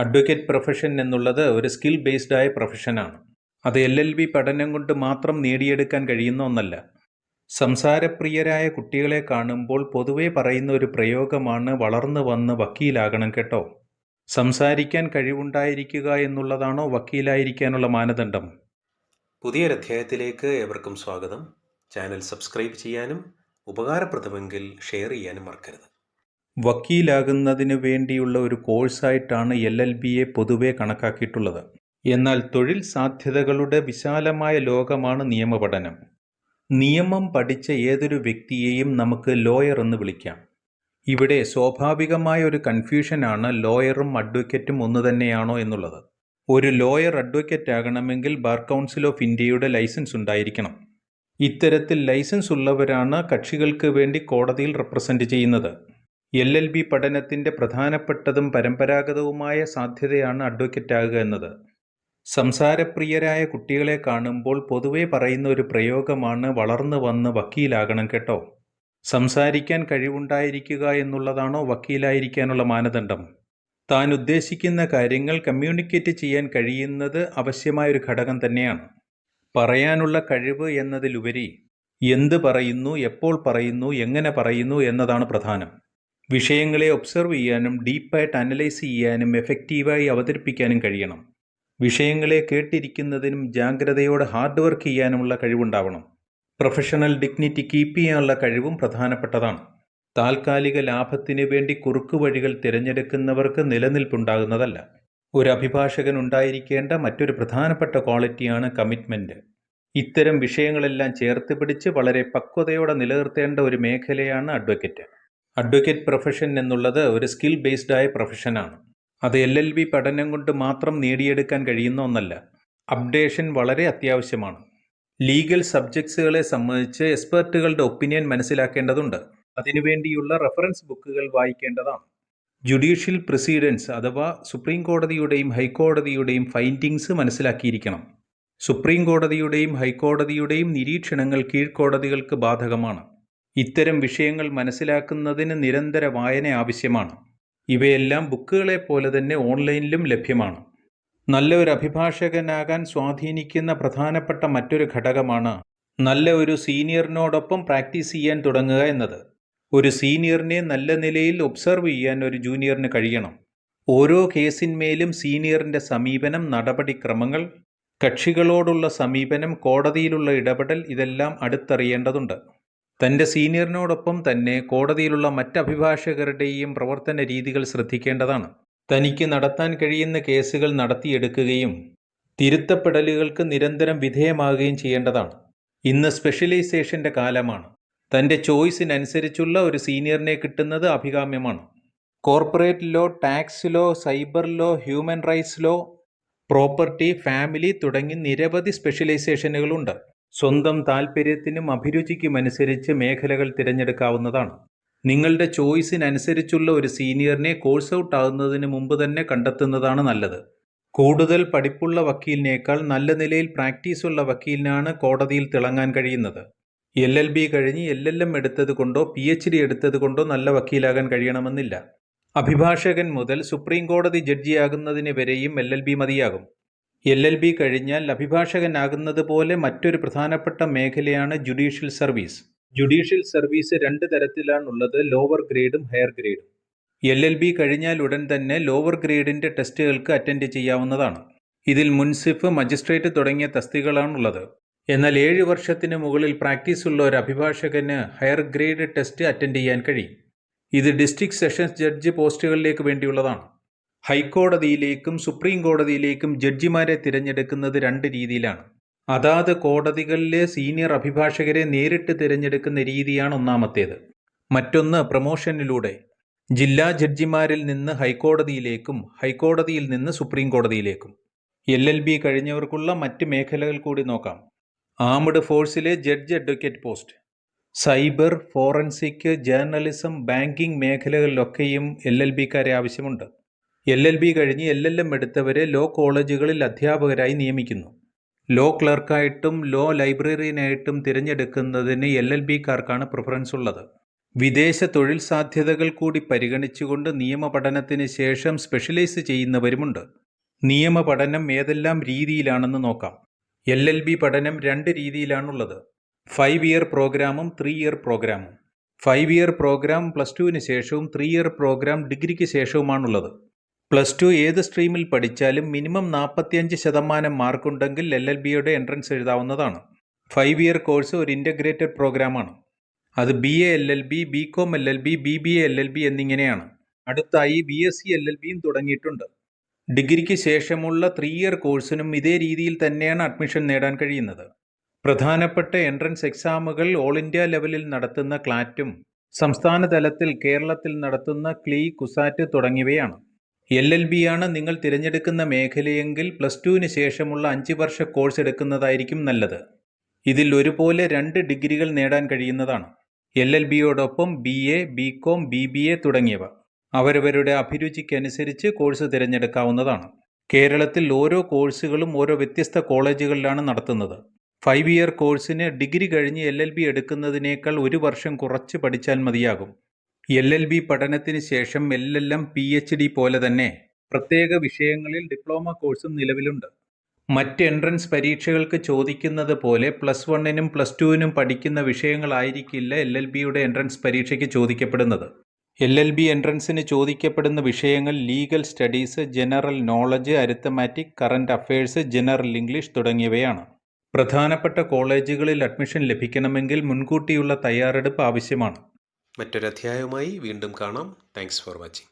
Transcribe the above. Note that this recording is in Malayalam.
അഡ്വക്കേറ്റ് പ്രൊഫഷൻ എന്നുള്ളത് ഒരു സ്കിൽ ബേസ്ഡ് ആയ പ്രൊഫഷനാണ് അത് എൽ എൽ ബി പഠനം കൊണ്ട് മാത്രം നേടിയെടുക്കാൻ കഴിയുന്ന ഒന്നല്ല. സംസാരപ്രിയരായ കുട്ടികളെ കാണുമ്പോൾ പൊതുവെ പറയുന്ന ഒരു പ്രയോഗമാണ് വളർന്നു വന്ന് വക്കീലാകണം കേട്ടോ. സംസാരിക്കാൻ കഴിവുണ്ടായിരിക്കുക എന്നുള്ളതാണോ വക്കീലായിരിക്കാനുള്ള മാനദണ്ഡം? പുതിയൊരധ്യായത്തിലേക്ക് ഏവർക്കും സ്വാഗതം. ചാനൽ സബ്സ്ക്രൈബ് ചെയ്യാനും ഉപകാരപ്രദമെങ്കിൽ ഷെയർ ചെയ്യാനും മറക്കരുത്. വക്കീലാകുന്നതിന് വേണ്ടിയുള്ള ഒരു കോഴ്സായിട്ടാണ് എൽ എൽ ബിയെ പൊതുവെ കണക്കാക്കിയിട്ടുള്ളത്. എന്നാൽ തൊഴിൽ സാധ്യതകളുടെ വിശാലമായ ലോകമാണ് നിയമപഠനം. നിയമം പഠിച്ച ഏതൊരു വ്യക്തിയെയും നമുക്ക് ലോയർ എന്ന് വിളിക്കാം. ഇവിടെ സ്വാഭാവികമായ ഒരു കൺഫ്യൂഷനാണ് ലോയറും അഡ്വക്കേറ്റും ഒന്ന് തന്നെയാണോ എന്നുള്ളത്. ഒരു ലോയർ അഡ്വക്കേറ്റ് ആകണമെങ്കിൽ ബാർ കൗൺസിൽ ഓഫ് ഇന്ത്യയുടെ ലൈസൻസ് ഉണ്ടായിരിക്കണം. ഇത്തരത്തിൽ ലൈസൻസ് ഉള്ളവരാണ് കക്ഷികൾക്ക് വേണ്ടി കോടതിയിൽ റെപ്രസെന്റ് ചെയ്യുന്നത്. എൽ എൽ ബി പഠനത്തിന്റെ പ്രധാനപ്പെട്ടതും പരമ്പരാഗതവുമായ സാധ്യതയാണ് അഡ്വക്കേറ്റ് ആകുക എന്നത്. സംസാരപ്രിയരായ കുട്ടികളെ കാണുമ്പോൾ പൊതുവെ പറയുന്ന ഒരു പ്രയോഗമാണ് വളർന്നു വന്ന് വക്കീലാകണം കേട്ടോ. സംസാരിക്കാൻ കഴിവുണ്ടായിരിക്കുക എന്നുള്ളതാണോ വക്കീലായിരിക്കാനുള്ള മാനദണ്ഡം? താൻ ഉദ്ദേശിക്കുന്ന കാര്യങ്ങൾ കമ്മ്യൂണിക്കേറ്റ് ചെയ്യാൻ കഴിയുന്നത് അവശ്യമായ ഒരു ഘടകം തന്നെയാണ്. പറയാനുള്ള കഴിവ് എന്നതിലുപരി എന്ത് പറയുന്നു എപ്പോൾ പറയുന്നു എങ്ങനെ പറയുന്നു എന്നതാണ് പ്രധാനം. വിഷയങ്ങളെ ഒബ്സർവ് ചെയ്യാനും ഡീപ്പായിട്ട് അനലൈസ് ചെയ്യാനും എഫക്റ്റീവായി അവതരിപ്പിക്കാനും കഴിയണം. വിഷയങ്ങളെ കേട്ടിരിക്കുന്നതിനും ജാഗ്രതയോടെ ഹാർഡ് വർക്ക് ചെയ്യാനുമുള്ള കഴിവുണ്ടാവണം. പ്രൊഫഷണൽ ഡിഗ്നിറ്റി കീപ്പ് ചെയ്യാനുള്ള കഴിവും പ്രധാനപ്പെട്ടതാണ്. താൽക്കാലിക ലാഭത്തിന് വേണ്ടി കുറുക്കു വഴികൾ തിരഞ്ഞെടുക്കുന്നവർക്ക് നിലനിൽപ്പുണ്ടാകുന്നതല്ല. ഒരു അഭിഭാഷകൻ ഉണ്ടായിരിക്കേണ്ട മറ്റൊരു പ്രധാനപ്പെട്ട ക്വാളിറ്റിയാണ് കമ്മിറ്റ്മെന്റ് ഇത്തരം വിഷയങ്ങളെല്ലാം ചേർത്ത് പിടിച്ച് വളരെ പക്വതയോടെ നിലനിർത്തേണ്ട ഒരു മേഖലയാണ് അഡ്വക്കേറ്റ് അഡ്വക്കേറ്റ് പ്രൊഫഷൻ എന്നുള്ളത് ഒരു സ്കിൽ ബേസ്ഡ് ആയ പ്രൊഫഷനാണ് അത് എൽ എൽ ബി പഠനം കൊണ്ട് മാത്രം നേടിയെടുക്കാൻ കഴിയുന്ന ഒന്നല്ല. അപ്ഡേഷൻ വളരെ അത്യാവശ്യമാണ്. ലീഗൽ സബ്ജക്ട്സുകളെ സംബന്ധിച്ച് എക്സ്പെർട്ടുകളുടെ ഒപ്പീനിയൻ മനസ്സിലാക്കേണ്ടതുണ്ട്. അതിനുവേണ്ടിയുള്ള റെഫറൻസ് ബുക്കുകൾ വായിക്കേണ്ടതാണ്. ജുഡീഷ്യൽ പ്രൊസീഡൻസ് അഥവാ സുപ്രീം കോടതിയുടെയും ഹൈക്കോടതിയുടെയും ഫൈൻഡിങ്സ് മനസ്സിലാക്കിയിരിക്കണം. സുപ്രീം കോടതിയുടെയും ഹൈക്കോടതിയുടെയും നിരീക്ഷണങ്ങൾ കീഴ്ക്കോടതികൾക്ക് ബാധകമാണ്. ഇത്തരം വിഷയങ്ങൾ മനസ്സിലാക്കുന്നതിന് നിരന്തര വായന ആവശ്യമാണ്. ഇവയെല്ലാം ബുക്കുകളെ പോലെ തന്നെ ഓൺലൈനിലും ലഭ്യമാണ്. നല്ല ഒരു അഭിഭാഷകനാകാൻ സ്വാധീനിക്കുന്ന പ്രധാനപ്പെട്ട മറ്റൊരു ഘടകമാണ് നല്ല ഒരു സീനിയറിനോടൊപ്പം പ്രാക്ടീസ് ചെയ്യാൻ തുടങ്ങുക എന്നത്. ഒരു സീനിയറിനെ നല്ല നിലയിൽ ഒബ്സർവ് ചെയ്യാൻ ഒരു ജൂനിയറിന് കഴിയണം. ഓരോ കേസിന്മേലും സീനിയറിന്റെ സമീപനം നടപടിക്രമങ്ങൾ കക്ഷികളോടുള്ള സമീപനം കോടതിയിലുള്ള ഇടപെടൽ ഇതെല്ലാം അടുത്തറിയേണ്ടതുണ്ട്. തന്റെ സീനിയറിനോടൊപ്പം തന്നെ കോടതിയിലുള്ള മറ്റ് അഭിഭാഷകരുടെയും പ്രവർത്തന രീതികൾ ശ്രദ്ധിക്കേണ്ടതാണ്. തനിക്ക് നടത്താൻ കഴിയുന്ന കേസുകൾ നടത്തിയെടുക്കുകയും തിരുത്തപ്പെടലുകൾക്ക് നിരന്തരം വിധേയമാകുകയും ചെയ്യേണ്ടതാണ്. ഇന്ന് സ്പെഷ്യലൈസേഷന്റെ കാലമാണ്. തന്റെ ചോയ്സിനനുസരിച്ചുള്ള ഒരു സീനിയറിനെ കിട്ടുന്നത് അഭികാമ്യമാണ്. Corporate law tax law cyber law human rights law property family തുടങ്ങി നിരവധി സ്പെഷ്യലൈസേഷനുകളുണ്ട്. സ്വന്തം താൽപ്പര്യത്തിനും അഭിരുചിക്കും അനുസരിച്ച് മേഖലകൾ തിരഞ്ഞെടുക്കാവുന്നതാണ്. നിങ്ങളുടെ ചോയ്സിനനുസരിച്ചുള്ള ഒരു സീനിയറിനെ കോഴ്സ് ഔട്ട് ആകുന്നതിന് മുമ്പ് തന്നെ കണ്ടെത്തുന്നതാണ് നല്ലത്. കൂടുതൽ പഠിപ്പുള്ള വക്കീലിനേക്കാൾ നല്ല നിലയിൽ പ്രാക്ടീസ് ഉള്ള വക്കീലിനാണ് കോടതിയിൽ തിളങ്ങാൻ കഴിയുന്നത്. എൽ എൽ ബി കഴിഞ്ഞ് എൽ എൽ എം എടുത്തത് കൊണ്ടോ പി എച്ച് ഡി എടുത്തത് കൊണ്ടോ നല്ല വക്കീലാകാൻ കഴിയണമെന്നില്ല. അഭിഭാഷകൻ മുതൽ സുപ്രീം കോടതി ജഡ്ജിയാകുന്നതിന് വരെയും എൽ എൽ ബി മതിയാകും. എൽ എൽ ബി കഴിഞ്ഞാൽ അഭിഭാഷകനാകുന്നത് പോലെ മറ്റൊരു പ്രധാനപ്പെട്ട മേഖലയാണ് ജുഡീഷ്യൽ സർവീസ്. ജുഡീഷ്യൽ സർവീസ് രണ്ട് തരത്തിലാണുള്ളത് ലോവർ ഗ്രേഡും ഹയർ ഗ്രേഡും. എൽ എൽ ബി കഴിഞ്ഞാൽ ഉടൻ തന്നെ ലോവർ ഗ്രേഡിന്റെ ടെസ്റ്റുകൾക്ക് അറ്റൻഡ് ചെയ്യാവുന്നതാണ്. ഇതിൽ മുൻസിഫ് മജിസ്ട്രേറ്റ് തുടങ്ങിയ തസ്തികളാണുള്ളത്. എന്നാൽ ഏഴ് വർഷത്തിന് മുകളിൽ പ്രാക്ടീസ് ഉള്ള ഒരു അഭിഭാഷകന് ഹയർ ഗ്രേഡ് ടെസ്റ്റ് അറ്റൻഡ് ചെയ്യാൻ കഴിയും. ഇത് ഡിസ്ട്രിക്ട് സെഷൻസ് ജഡ്ജ് പോസ്റ്റുകളിലേക്ക് വേണ്ടിയുള്ളതാണ്. ഹൈക്കോടതിയിലേക്കും സുപ്രീം കോടതിയിലേക്കും ജഡ്ജിമാരെ തിരഞ്ഞെടുക്കുന്നത് രണ്ട് രീതിയിലാണ്. അതാത് കോടതികളിലെ സീനിയർ അഭിഭാഷകരെ നേരിട്ട് തിരഞ്ഞെടുക്കുന്ന രീതിയാണ് ഒന്നാമത്തേത്. മറ്റൊന്ന് പ്രൊമോഷനിലൂടെ. ജില്ലാ ജഡ്ജിമാരിൽ നിന്ന് ഹൈക്കോടതിയിലേക്കും ഹൈക്കോടതിയിൽ നിന്ന് സുപ്രീം കോടതിയിലേക്കും. എൽ എൽ ബി കഴിഞ്ഞവർക്കുള്ള മറ്റ് മേഖലകൾ കൂടി നോക്കാം. Armed ഫോഴ്സിലെ judge advocate post. Cyber forensic journalism banking മേഖലകളിലൊക്കെയും L L ബിക്കാരെ ആവശ്യമുണ്ട്. എൽ എൽ ബി കഴിഞ്ഞ് എൽ എൽ എം എടുത്തവരെ ലോ കോളേജുകളിൽ അധ്യാപകരായി നിയമിക്കുന്നു. ലോ ക്ലർക്കായിട്ടും ലോ ലൈബ്രറിയനായിട്ടും തിരഞ്ഞെടുക്കുന്നതിന് എൽ എൽ ബിക്കാർക്കാണ് പ്രിഫറൻസ് ഉള്ളത്. വിദേശ തൊഴിൽ സാധ്യതകൾ കൂടി പരിഗണിച്ചുകൊണ്ട് നിയമപഠനത്തിന് ശേഷം സ്പെഷ്യലൈസ് ചെയ്യുന്നവരുമുണ്ട്. നിയമപഠനം ഏതെല്ലാം രീതിയിലാണെന്ന് നോക്കാം. എൽ എൽ ബി പഠനം രണ്ട് രീതിയിലാണുള്ളത്. ഫൈവ് ഇയർ പ്രോഗ്രാമും ത്രീ ഇയർ പ്രോഗ്രാമും ഫൈവ് ഇയർ പ്രോഗ്രാം പ്ലസ് ടുവിന് ശേഷവും ത്രീ ഇയർ പ്രോഗ്രാം ഡിഗ്രിക്ക് ശേഷവുമാണുള്ളത്. പ്ലസ് ടു ഏത് സ്ട്രീമിൽ പഠിച്ചാലും മിനിമം നാൽപ്പത്തിയഞ്ച് ശതമാനം മാർക്കുണ്ടെങ്കിൽ എൽ എൽ ബിയുടെ എൻട്രൻസ് എഴുതാവുന്നതാണ്. ഫൈവ് ഇയർ കോഴ്സ് ഒരു ഇന്റഗ്രേറ്റഡ് പ്രോഗ്രാമാണ്. അത് B A L L B B com L L B B B A L L B എന്നിങ്ങനെയാണ്. അടുത്തായി B S C L L ബിയും തുടങ്ങിയിട്ടുണ്ട്. ഡിഗ്രിക്ക് ശേഷമുള്ള ത്രീ ഇയർ കോഴ്സിനും ഇതേ രീതിയിൽ തന്നെയാണ് അഡ്മിഷൻ നേടാൻ കഴിയുന്നത്. പ്രധാനപ്പെട്ട എൻട്രൻസ് എക്സാമുകൾ ഓൾ ഇന്ത്യ ലെവലിൽ നടത്തുന്ന ക്ലാറ്റും സംസ്ഥാന തലത്തിൽ കേരളത്തിൽ നടത്തുന്ന ക്ലീ കുസാറ്റ് തുടങ്ങിയവയാണ്. എൽ എൽ ബി ആണ് നിങ്ങൾ തിരഞ്ഞെടുക്കുന്ന മേഖലയെങ്കിൽ പ്ലസ് ടുവിന് ശേഷമുള്ള അഞ്ച് വർഷ കോഴ്സ് എടുക്കുന്നതായിരിക്കും നല്ലത്. ഇതിൽ ഒരുപോലെ രണ്ട് ഡിഗ്രികൾ നേടാൻ കഴിയുന്നതാണ്. L L ബിയോടൊപ്പം B A B com B B A തുടങ്ങിയവ. അവരവരുടെ അഭിരുചിക്കനുസരിച്ച് കോഴ്സ് തിരഞ്ഞെടുക്കാവുന്നതാണ്. കേരളത്തിൽ ഓരോ കോഴ്സുകളും ഓരോ വ്യത്യസ്ത കോളേജുകളിലാണ് നടത്തുന്നത്. ഫൈവ് ഇയർ കോഴ്സിന് ഡിഗ്രി കഴിഞ്ഞ് എൽ എൽ ബി എടുക്കുന്നതിനേക്കാൾ ഒരു വർഷം കുറച്ച് പഠിച്ചാൽ മതിയാകും. എൽ എൽ ബി പഠനത്തിന് ശേഷം L L M P H D പോലെ തന്നെ പ്രത്യേക വിഷയങ്ങളിൽ ഡിപ്ലോമ കോഴ്സും നിലവിലുണ്ട്. മറ്റ് എൻട്രൻസ് പരീക്ഷകൾക്ക് ചോദിക്കുന്നത് പോലെ പ്ലസ് വണ്ണിനും പ്ലസ് ടുവിനും പഠിക്കുന്ന വിഷയങ്ങളായിരിക്കില്ല എൽ എൽ ബിയുടെ എൻട്രൻസ് പരീക്ഷയ്ക്ക് ചോദിക്കപ്പെടുന്നത്. എൽ എൽ ബി എൻട്രൻസിന് ചോദിക്കപ്പെടുന്ന വിഷയങ്ങൾ legal studies general knowledge arithmetic current affairs general English തുടങ്ങിയവയാണ്. പ്രധാനപ്പെട്ട കോളേജുകളിൽ അഡ്മിഷൻ ലഭിക്കണമെങ്കിൽ മുൻകൂട്ടിയുള്ള തയ്യാറെടുപ്പ് ആവശ്യമാണ്. മറ്റൊരു അധ്യായവുമായി വീണ്ടും കാണാം. Thanks for watching